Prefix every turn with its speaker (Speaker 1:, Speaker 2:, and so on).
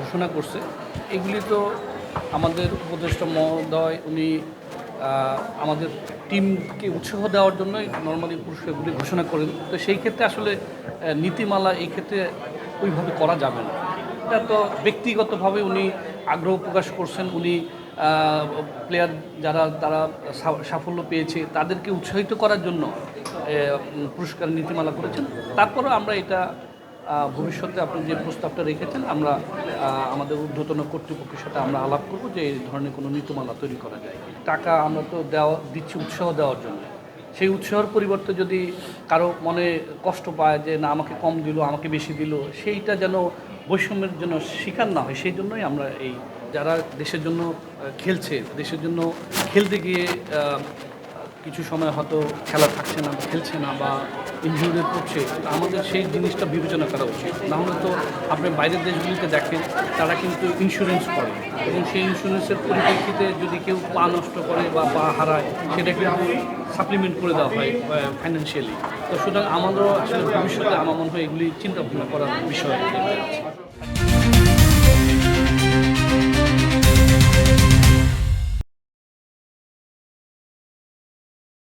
Speaker 1: ঘোষণা করছে, এগুলি তো আমাদের উপদেষ্টা মহোদয়, উনি আমাদের টিমকে উৎসাহ দেওয়ার জন্যই নর্মালি পুরস্কারগুলি ঘোষণা করেন। তো সেই ক্ষেত্রে আসলে নীতিমালা এই ক্ষেত্রে ওইভাবে করা যাবে না। এটা তো ব্যক্তিগতভাবে উনি আগ্রহ প্রকাশ করছেন, উনি প্লেয়ার যারা, তারা সাফল্য পেয়েছে, তাদেরকে উৎসাহিত করার জন্য পুরস্কার নীতিমালা করেছেন। তারপরেও আমরা এটা ভবিষ্যতে আপনি যে প্রস্তাবটা রেখেছেন, আমরা আমাদের ঊর্ধ্বতন কর্তৃপক্ষের সাথে আমরা আলাপ করব যে এই ধরনের কোনো নীতিমালা তৈরি করা যায় টাকা আমরা তো দেওয়া, দিচ্ছি উৎসাহ দেওয়ার জন্য। সেই উৎসাহের পরিবর্তে যদি কারও মনে কষ্ট পায় যে, না, আমাকে কম দিল, আমাকে বেশি দিল, সেইটা যেন বৈষম্যের জন্য শিকার না হয়, সেই জন্যই আমরা এই, যারা দেশের জন্য খেলছে, দেশের জন্য খেলতে গিয়ে কিছু সময় হয়তো খেলা থাকছে না খেলছে না বা ইনজুরি পড়ছে আমাদের সেই জিনিসটা বিবেচনা করা উচিত। নাহলে তো আপনি বাইরের দেশগুলিতে দেখেন, তারা কিন্তু ইন্স্যুরেন্স করে। এবং সেই ইন্স্যুরেন্সের পরিপ্রেক্ষিতে যদি কেউ পা নষ্ট করে বা পা হারায় সেটা কিন্তু সাপ্লিমেন্ট করে দেওয়া হয় ফাইন্যান্সিয়ালি তো সুতরাং আমাদেরও আসলে ভবিষ্যতে আমার মনে হয় এগুলি চিন্তা ভাবনা করার বিষয়।